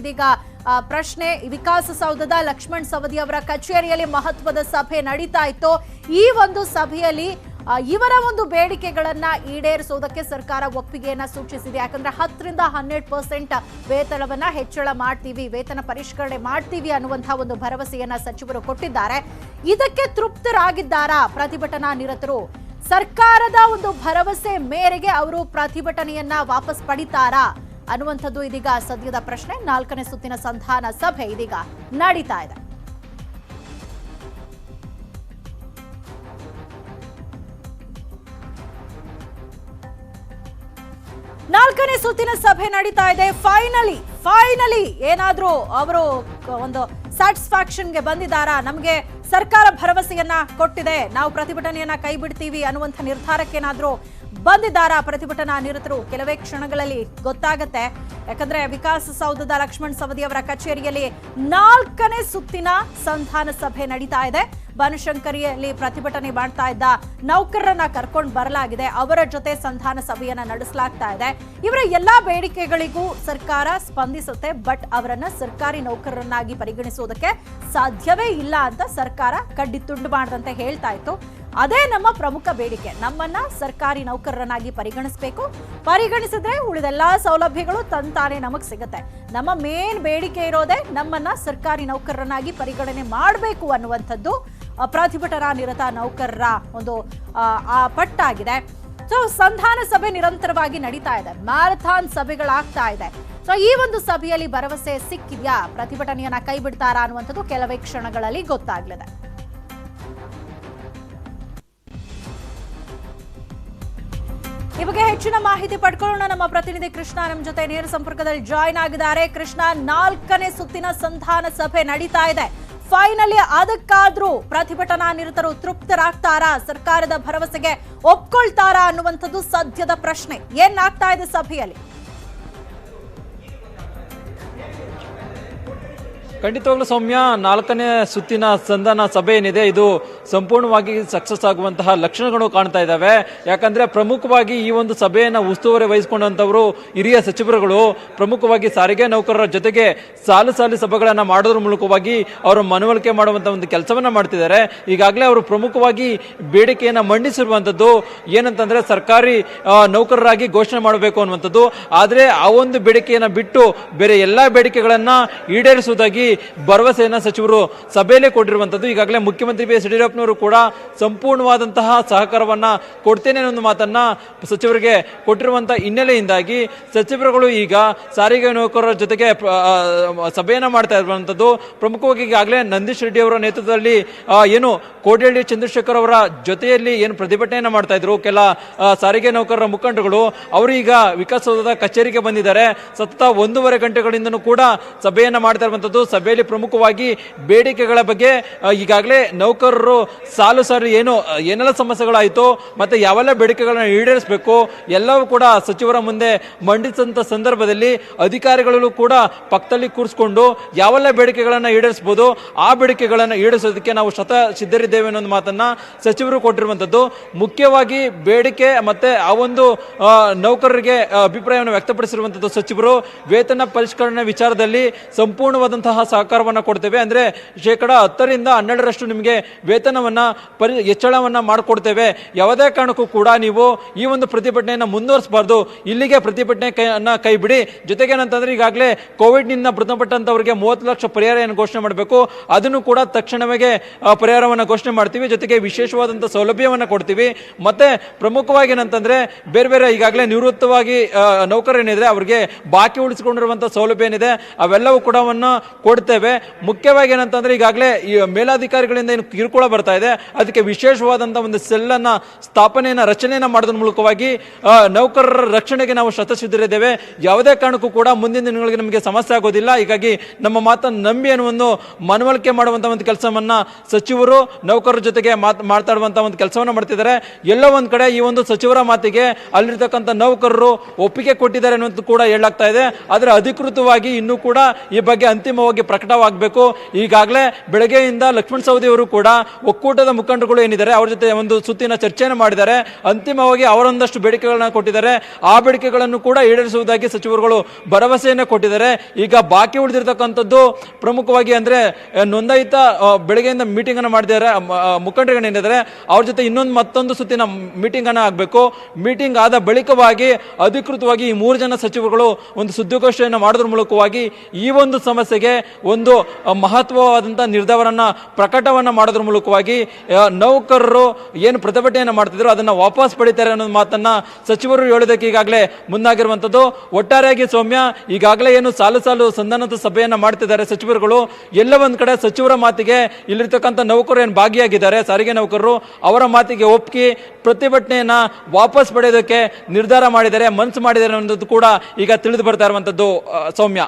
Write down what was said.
ಇದೀಗ ಪ್ರಶ್ನೆ ವಿಕಾಸಸೌಧದ ಲಕ್ಷ್ಮಣ್ ಸವದಿ ಅವರ ಕಚೇರಿಯಲ್ಲಿ ಮಹತ್ವದ ಸಭೆ ನಡೀತಾ ಇತ್ತು. ಈ ಒಂದು ಸಭೆಯಲ್ಲಿ ಇವರ ಒಂದು ಬೇಡಿಕೆಗಳನ್ನ ಈಡೇರಿಸುವುದಕ್ಕೆ ಸರ್ಕಾರ ಒಪ್ಪಿಗೆಯನ್ನ ಸೂಚಿಸಿದೆ. ಯಾಕಂದ್ರೆ ಹತ್ತರಿಂದ ಹನ್ನೆರಡು ಪರ್ಸೆಂಟ್ ವೇತನವನ್ನ ಹೆಚ್ಚಳ ಮಾಡ್ತೀವಿ, ವೇತನ ಪರಿಷ್ಕರಣೆ ಮಾಡ್ತೀವಿ ಅನ್ನುವಂತಹ ಒಂದು ಭರವಸೆಯನ್ನ ಸಚಿವರು ಕೊಟ್ಟಿದ್ದಾರೆ. ಇದಕ್ಕೆ ತೃಪ್ತರಾಗಿದ್ದಾರಾ ಪ್ರತಿಭಟನಾ ನಿರತರು? ಸರ್ಕಾರದ ಒಂದು ಭರವಸೆ ಮೇರೆಗೆ ಅವರು ಪ್ರತಿಭಟನೆಯನ್ನ ವಾಪಸ್ ಪಡಿತಾರಾ? ಅನ್ನುವಂಥದ್ದು ಇದೀಗ ಸದ್ಯದ ಪ್ರಶ್ನೆ. ನಾಲ್ಕನೇ ಸುತ್ತಿನ ಸಂಧಾನ ಸಭೆ ಇದೀಗ ನಡೀತಾ ಇದೆ. ನಾಲ್ಕನೇ ಸುತ್ತಿನ ಸಭೆ ನಡೀತಾ ಇದೆ. ಫೈನಲಿ ಫೈನಲಿ ಏನಾದ್ರೂ ಅವರು ಒಂದು ಸ್ಯಾಟಿಸ್ಫ್ಯಾಕ್ಷನ್ಗೆ ಬಂದಿದ್ದಾರಾ? ನಮಗೆ ಸರ್ಕಾರ ಭರವಸೆಯನ್ನ ಕೊಟ್ಟಿದೆ. ನಾವು ಪ್ರತಿಭಟನೆಯನ್ನ ಕೈ ಬಿಡ್ತೀವಿ ಅನ್ನುವಂಥ ನಿರ್ಧಾರಕ್ಕೇನಾದ್ರೂ ಬಂದಿದ್ದಾರಾ ಪ್ರತಿಭಟನಾ ನಿರತರು? ಕೆಲವೇ ಕ್ಷಣಗಳಲ್ಲಿ ಗೊತ್ತಾಗತ್ತೆ. ಯಾಕಂದ್ರೆ ವಿಕಾಸಸೌಧದ ಲಕ್ಷ್ಮಣ್ ಸವದಿ ಅವರ ಕಚೇರಿಯಲ್ಲಿ ನಾಲ್ಕನೇ ಸುತ್ತಿನ ಸಂಧಾನ ಸಭೆ ನಡೀತಾ ಇದೆ. ಬನಶಂಕರಿಯಲ್ಲಿ ಪ್ರತಿಭಟನೆ ಮಾಡ್ತಾ ಇದ್ದ ನೌಕರರನ್ನ ಕರ್ಕೊಂಡು ಬರಲಾಗಿದೆ. ಅವರ ಜೊತೆ ಸಂಧಾನ ಸಭೆಯನ್ನ ನಡೆಸಲಾಗ್ತಾ ಇದೆ. ಇವರ ಎಲ್ಲಾ ಬೇಡಿಕೆಗಳಿಗೂ ಸರ್ಕಾರ ಸ್ಪಂದಿಸುತ್ತೆ. ಬಟ್ ಅವರನ್ನ ಸರ್ಕಾರಿ ನೌಕರರನ್ನಾಗಿ ಪರಿಗಣಿಸುವುದಕ್ಕೆ ಸಾಧ್ಯವೇ ಇಲ್ಲ ಅಂತ ಸರ್ಕಾರ ಕಡ್ಡಿ ತುಂಡು ಮಾಡದಂತೆ ಹೇಳ್ತಾ ಇತ್ತು. ಅದೇ ನಮ್ಮ ಪ್ರಮುಖ ಬೇಡಿಕೆ. ನಮ್ಮನ್ನ ಸರ್ಕಾರಿ ನೌಕರರನ್ನಾಗಿ ಪರಿಗಣಿಸಬೇಕು. ಪರಿಗಣಿಸಿದ್ರೆ ಉಳಿದೆಲ್ಲಾ ಸೌಲಭ್ಯಗಳು ತಂತಾನೆ ನಮಗ್ ಸಿಗುತ್ತೆ. ನಮ್ಮ ಮೇನ್ ಬೇಡಿಕೆ ಇರೋದೇ ನಮ್ಮನ್ನ ಸರ್ಕಾರಿ ನೌಕರರನ್ನಾಗಿ ಪರಿಗಣನೆ ಮಾಡಬೇಕು ಅನ್ನುವಂಥದ್ದು ಪ್ರತಿಭಟನಾ ನಿರತ ನೌಕರರ ಒಂದು, ಆ ಪಟ್ಟಾಗಿದೆ. ಸೊ ಸಂಧಾನ ಸಭೆ ನಿರಂತರವಾಗಿ ನಡೀತಾ ಇದೆ. ಮ್ಯಾರಥಾನ್ ಸಭೆಗಳಾಗ್ತಾ ಇದೆ. ಸೊ, ಈ ಒಂದು ಸಭೆಯಲ್ಲಿ ಭರವಸೆ ಸಿಕ್ಕಿದ್ಯಾ? ಪ್ರತಿಭಟನೆಯನ್ನ ಕೈ ಬಿಡ್ತಾರಾ ಅನ್ನುವಂಥದ್ದು ಕೆಲವೇ ಕ್ಷಣಗಳಲ್ಲಿ ಗೊತ್ತಾಗ್ಲಿದೆ. ಈ ಬಗ್ಗೆ ಹೆಚ್ಚಿನ ಮಾಹಿತಿ ಪಡ್ಕೊಳ್ಳೋಣ. ನಮ್ಮ ಪ್ರತಿನಿಧಿ ಕೃಷ್ಣ ನಮ್ಮ ಜೊತೆ ನೇರ ಸಂಪರ್ಕದಲ್ಲಿ ಜಾಯ್ನ್ ಆಗಿದ್ದಾರೆ. ಕೃಷ್ಣ, ನಾಲ್ಕನೇ ಸುತ್ತಿನ ಸಂಧಾನ ಸಭೆ ನಡೀತಾ ಇದೆ. ಫೈನಲಿ ಅದಕ್ಕಾದ್ರೂ ಪ್ರತಿಭಟನಾ ನಿರತರು ತೃಪ್ತರಾಗ್ತಾರಾ? ಸರ್ಕಾರದ ಭರವಸೆಗೆ ಒಪ್ಕೊಳ್ತಾರಾ ಅನ್ನುವಂಥದ್ದು ಸದ್ಯದ ಪ್ರಶ್ನೆ. ಏನಾಗ್ತಾ ಇದೆ ಸಭೆಯಲ್ಲಿ? ಖಂಡಿತವಾಗ್ಲೂ ಸೌಮ್ಯ, ನಾಲ್ಕನೇ ಸುತ್ತಿನ ಸಂಧಾನ ಸಭೆ ಏನಿದೆ ಇದು ಸಂಪೂರ್ಣವಾಗಿ ಸಕ್ಸಸ್ ಆಗುವಂತಹ ಲಕ್ಷಣಗಳು ಕಾಣ್ತಾ ಇದ್ದಾವೆ ಯಾಕಂದ್ರೆ ಪ್ರಮುಖವಾಗಿ ಈ ಒಂದು ಸಭೆಯನ್ನು ಉಸ್ತುವಾರಿ ವಹಿಸಿಕೊಂಡಂತವರು ಹಿರಿಯ ಸಚಿವರುಗಳು, ಪ್ರಮುಖವಾಗಿ ಸಾರಿಗೆ ನೌಕರರ ಜೊತೆಗೆ ಸಾಲು ಸಾಲು ಸಭೆಗಳನ್ನು ಮಾಡೋದ್ರ ಮೂಲಕವಾಗಿ ಅವರು ಮನವೊಲಿಕೆ ಮಾಡುವಂತ ಒಂದು ಕೆಲಸವನ್ನ ಮಾಡ್ತಿದ್ದಾರೆ. ಈಗಾಗಲೇ ಅವರು ಪ್ರಮುಖವಾಗಿ ಬೇಡಿಕೆಯನ್ನ ಮಂಡಿಸಿರುವಂತದ್ದು ಏನಂತಂದ್ರೆ ಸರ್ಕಾರಿ ನೌಕರರಾಗಿ ಘೋಷಣೆ ಮಾಡಬೇಕು ಅನ್ನುವಂಥದ್ದು. ಆದರೆ ಆ ಒಂದು ಬೇಡಿಕೆಯನ್ನ ಬಿಟ್ಟು ಬೇರೆ ಎಲ್ಲಾ ಬೇಡಿಕೆಗಳನ್ನು ಈಡೇರಿಸುವುದಾಗಿ ಭರವಸೆಯನ್ನ ಸಚಿವರು ಸಭೆಯಲ್ಲೇ ಕೊಟ್ಟಿರುವಂಥದ್ದು. ಈಗಾಗಲೇ ಮುಖ್ಯಮಂತ್ರಿ ಬಿ ಎಸ್ ಯಡಿಯೂರಪ್ಪನವರು ಕೂಡ ಸಂಪೂರ್ಣವಾದಂತಹ ಸಹಕಾರವನ್ನ ಕೊಡ್ತೇನೆ ಅನ್ನೋ ಮಾತನ್ನ ಸಚಿವರಿಗೆ ಕೊಟ್ಟಿರುವಂಥ ಹಿನ್ನೆಲೆಯಿಂದಾಗಿ ಸಚಿವರುಗಳು ಈಗ ಸಾರಿಗೆ ನೌಕರರ ಜೊತೆಗೆ ಸಭೆಯನ್ನು ಮಾಡ್ತಾ ಇರುವಂಥದ್ದು. ಪ್ರಮುಖವಾಗಿ ಈಗಾಗಲೇ ನಂದೀಶ್ ರೆಡ್ಡಿ ಅವರ ನೇತೃತ್ವದಲ್ಲಿ ಏನು ಕೋಡಿಹಳ್ಳಿ ಚಂದ್ರಶೇಖರ್ ಅವರ ಜೊತೆಯಲ್ಲಿ ಏನು ಪ್ರತಿಭಟನೆಯನ್ನು ಮಾಡ್ತಾ ಇದ್ರು. ಕೆಲ ಸಾರಿಗೆ ನೌಕರರ ಮುಖಂಡಗಳು ಅವರು ಈಗ ವಿಕಾಸಸೌಧದ ಕಚೇರಿಗೆ ಬಂದಿದ್ದಾರೆ. ಸತತ ಒಂದೂವರೆ ಗಂಟೆಗಳಿಂದನೂ ಕೂಡ ಸಭೆಯನ್ನು ಮಾಡ್ತಾ ಇರುವಂತದ್ದು ಸಭೆಯಲ್ಲಿ ಪ್ರಮುಖವಾಗಿ ಬೇಡಿಕೆಗಳ ಬಗ್ಗೆ ಈಗಾಗಲೇ ನೌಕರರು ಸಾಲು ಸಾಲು ಏನು ಏನೆಲ್ಲ ಸಮಸ್ಯೆಗಳಾಯಿತು ಮತ್ತು ಯಾವೆಲ್ಲ ಬೇಡಿಕೆಗಳನ್ನು ಈಡೇರಿಸಬೇಕು, ಎಲ್ಲವೂ ಕೂಡ ಸಚಿವರ ಮುಂದೆ ಮಂಡಿಸಿದಂಥ ಸಂದರ್ಭದಲ್ಲಿ ಅಧಿಕಾರಿಗಳು ಕೂಡ ಪಕ್ಕದಲ್ಲಿ ಕೂರಿಸ್ಕೊಂಡು ಯಾವೆಲ್ಲ ಬೇಡಿಕೆಗಳನ್ನು ಈಡೇರಿಸ್ಬೋದು, ಆ ಬೇಡಿಕೆಗಳನ್ನು ಈಡೇರಿಸೋದಕ್ಕೆ ನಾವು ಶತ ಸಿದ್ಧರಿದ್ದೇವೆ ಅನ್ನೋ ಒಂದು ಮಾತನ್ನ ಸಚಿವರು ಕೊಟ್ಟಿರುವಂಥದ್ದು ಮುಖ್ಯವಾಗಿ ಬೇಡಿಕೆ ಮತ್ತು ಆ ಒಂದು ನೌಕರರಿಗೆ ಅಭಿಪ್ರಾಯವನ್ನು ವ್ಯಕ್ತಪಡಿಸಿರುವಂಥದ್ದು ಸಚಿವರು. ವೇತನ ಪರಿಷ್ಕರಣೆ ವಿಚಾರದಲ್ಲಿ ಸಂಪೂರ್ಣವಾದಂತಹ ಸಹಕಾರವನ್ನ ಕೊಡ್ತೇವೆ. ಅಂದ್ರೆ ಶೇಕಡ ಹತ್ತರಿಂದ ಹನ್ನೆರಡರಷ್ಟು ನಿಮಗೆ ವೇತನವನ್ನ ಪರಿ, ಹೆಚ್ಚಳವನ್ನ ಮಾಡಿಕೊಡ್ತೇವೆ. ಯಾವುದೇ ಕಾರಣಕ್ಕೂ ಕೂಡ ನೀವು ಈ ಒಂದು ಪ್ರತಿಭಟನೆಯನ್ನು ಮುಂದುವರಿಸಬಾರ್ದು. ಇಲ್ಲಿಗೆ ಪ್ರತಿಭಟನೆ ಕೈಯನ್ನ ಕೈ ಬಿಡಿ ಜೊತೆಗೆ ಏನಂತಂದ್ರೆ ಈಗಾಗಲೇ ಕೋವಿಡ್ನಿಂದ ಮೃತಪಟ್ಟಂತವರಿಗೆ ಮೂವತ್ತು ಲಕ್ಷ ಪರಿಹಾರವನ್ನು ಘೋಷಣೆ ಮಾಡಬೇಕು. ಅದನ್ನು ಕೂಡ ತಕ್ಷಣವೇ ಪರಿಹಾರವನ್ನ ಘೋಷಣೆ ಮಾಡ್ತೀವಿ. ಜೊತೆಗೆ ವಿಶೇಷವಾದಂತಹ ಸೌಲಭ್ಯವನ್ನ ಕೊಡ್ತೀವಿ. ಮತ್ತೆ ಪ್ರಮುಖವಾಗಿ ಏನಂತಂದ್ರೆ ಬೇರೆ ಬೇರೆ ಈಗಾಗಲೇ ನಿವೃತ್ತವಾಗಿ ನೌಕರ ನೌಕರರೇನಿದೆ ಅವರಿಗೆ ಬಾಕಿ ಉಳಿಸಿಕೊಂಡಿರುವಂತಹ ಸೌಲಭ್ಯ ಏನಿದೆ, ಅವೆಲ್ಲವೂ ಕೂಡ ಕೊಡ್ತೇವೆ. ಮುಖ್ಯವಾಗಿ ಏನಂತಂದ್ರೆ ಈಗಾಗಲೇ ಈ ಮೇಲಾಧಿಕಾರಿಗಳಿಂದ ಏನು ಕಿರುಕುಳ ಬರ್ತಾ ಇದೆ. ಅದಕ್ಕೆ ವಿಶೇಷವಾದಂತಹ ಒಂದು ಸೆಲ್ ಅನ್ನ ಸ್ಥಾಪನೆಯನ್ನ ರಚನೆಯನ್ನ ಮಾಡೋದ್ರ ಮೂಲಕವಾಗಿ ನೌಕರರ ರಕ್ಷಣೆಗೆ ನಾವು ಶತಸಿದ್ಧರಿದ್ದೇವೆ. ಯಾವುದೇ ಕಾರಣಕ್ಕೂ ಕೂಡ ಮುಂದಿನ ದಿನಗಳಿಗೆ ನಮಗೆ ಸಮಸ್ಯೆ ಆಗೋದಿಲ್ಲ. ಹೀಗಾಗಿ ನಮ್ಮ ಮಾತನ್ನು ನಂಬಿ ಅನ್ನುವನ್ನು ಮನವೊಲಿಕೆ ಮಾಡುವಂತ ಒಂದು ಕೆಲಸವನ್ನ ಸಚಿವರು, ನೌಕರರ ಜೊತೆಗೆ ಮಾತ್, ಮಾತಾಡುವಂತ ಒಂದು ಕೆಲಸವನ್ನ ಮಾಡ್ತಿದ್ದಾರೆ. ಎಲ್ಲೋ ಒಂದು ಕಡೆ ಈ ಒಂದು ಸಚಿವರ ಮಾತಿಗೆ ಅಲ್ಲಿರ್ತಕ್ಕಂಥ ನೌಕರರು ಒಪ್ಪಿಗೆ ಕೊಟ್ಟಿದ್ದಾರೆ ಅನ್ನೋದು ಕೂಡ ಹೇಳಲಾಗ್ತಾ ಇದೆ. ಆದರೆ ಅಧಿಕೃತವಾಗಿ ಇನ್ನೂ ಕೂಡ ಈ ಬಗ್ಗೆ ಅಂತಿಮವಾಗಿ ಪ್ರಕಟವಾಗಬೇಕು. ಈಗಾಗಲೇ ಬೆಳಗ್ಗೆಯಿಂದ ಲಕ್ಷ್ಮಣ ಸವದಿ ಅವರು ಕೂಡ ಒಕ್ಕೂಟದ ಮುಖಂಡರುಗಳು ಏನಿದ್ದಾರೆ, ಅವರ ಜೊತೆ ಒಂದು ಸುತ್ತಿನ ಚರ್ಚೆಯನ್ನು ಮಾಡಿದ್ದಾರೆ. ಅಂತಿಮವಾಗಿ ಅವರೊಂದಷ್ಟು ಬೇಡಿಕೆಗಳನ್ನ ಕೊಟ್ಟಿದ್ದಾರೆ. ಆ ಬೇಡಿಕೆಗಳನ್ನು ಕೂಡ ಈಡೇರಿಸುವುದಾಗಿ ಸಚಿವರುಗಳು ಭರವಸೆಯನ್ನು ಕೊಟ್ಟಿದ್ದಾರೆ. ಈಗ ಬಾಕಿ ಉಳಿದಿರತಕ್ಕಂಥದ್ದು ಪ್ರಮುಖವಾಗಿ ಅಂದರೆ ನೋಂದಾಯಿತ ಬೆಳಗ್ಗೆಯಿಂದ ಮೀಟಿಂಗ್ ಅನ್ನು ಮಾಡಿದ್ದಾರೆ ಮುಖಂಡರುಗಳು ಏನಿದ್ದಾರೆ, ಅವ್ರ ಜೊತೆ ಇನ್ನೊಂದು ಮತ್ತೊಂದು ಸುತ್ತಿನ ಮೀಟಿಂಗ್ ಅನ್ನ ಆಗಬೇಕು. ಮೀಟಿಂಗ್ ಆದ ಬಳಿಕವಾಗಿ ಅಧಿಕೃತವಾಗಿ ಈ ಮೂರು ಜನ ಸಚಿವರುಗಳು ಒಂದು ಸುದ್ದಿಗೋಷ್ಠಿಯನ್ನು ಮಾಡೋದ್ರ ಮೂಲಕವಾಗಿ ಈ ಒಂದು ಸಮಸ್ಯೆಗೆ ಒಂದು ಮಹತ್ವವಾದಂಥ ನಿರ್ಧಾರವನ್ನು, ಪ್ರಕಟವನ್ನು ಮಾಡೋದ್ರ ಮೂಲಕವಾಗಿ ನೌಕರರು ಏನು ಪ್ರತಿಭಟನೆಯನ್ನು ಮಾಡ್ತಿದ್ರು, ಅದನ್ನು ವಾಪಸ್ ಪಡಿತಾರೆ ಅನ್ನೋ ಮಾತನ್ನು ಸಚಿವರು ಹೇಳೋದಕ್ಕೆ ಈಗಾಗಲೇ ಮುಂದಾಗಿರುವಂಥದ್ದು. ಒಟ್ಟಾರೆಯಾಗಿ ಸೌಮ್ಯ, ಈಗಾಗಲೇ ಏನು ಸಾಲು ಸಾಲು ಸಂಧಾನದ ಸಭೆಯನ್ನು ಮಾಡ್ತಿದ್ದಾರೆ ಸಚಿವರುಗಳು. ಎಲ್ಲ ಒಂದು ಕಡೆ ಸಚಿವರ ಮಾತಿಗೆ ಇಲ್ಲಿರ್ತಕ್ಕಂಥ ನೌಕರರು ಏನು ಭಾಗಿಯಾಗಿದ್ದಾರೆ, ಸಾರಿಗೆ ನೌಕರರು, ಅವರ ಮಾತಿಗೆ ಒಪ್ಪಿ ಪ್ರತಿಭಟನೆಯನ್ನು ವಾಪಸ್ ಪಡೆಯೋದಕ್ಕೆ ನಿರ್ಧಾರ ಮಾಡಿದ್ದಾರೆ ಮನಸ್ಸು ಮಾಡಿದ್ದಾರೆ ಅನ್ನೋದು ಕೂಡ ಈಗ ತಿಳಿದು ಬರ್ತಾ ಇರುವಂಥದ್ದು ಸೌಮ್ಯ.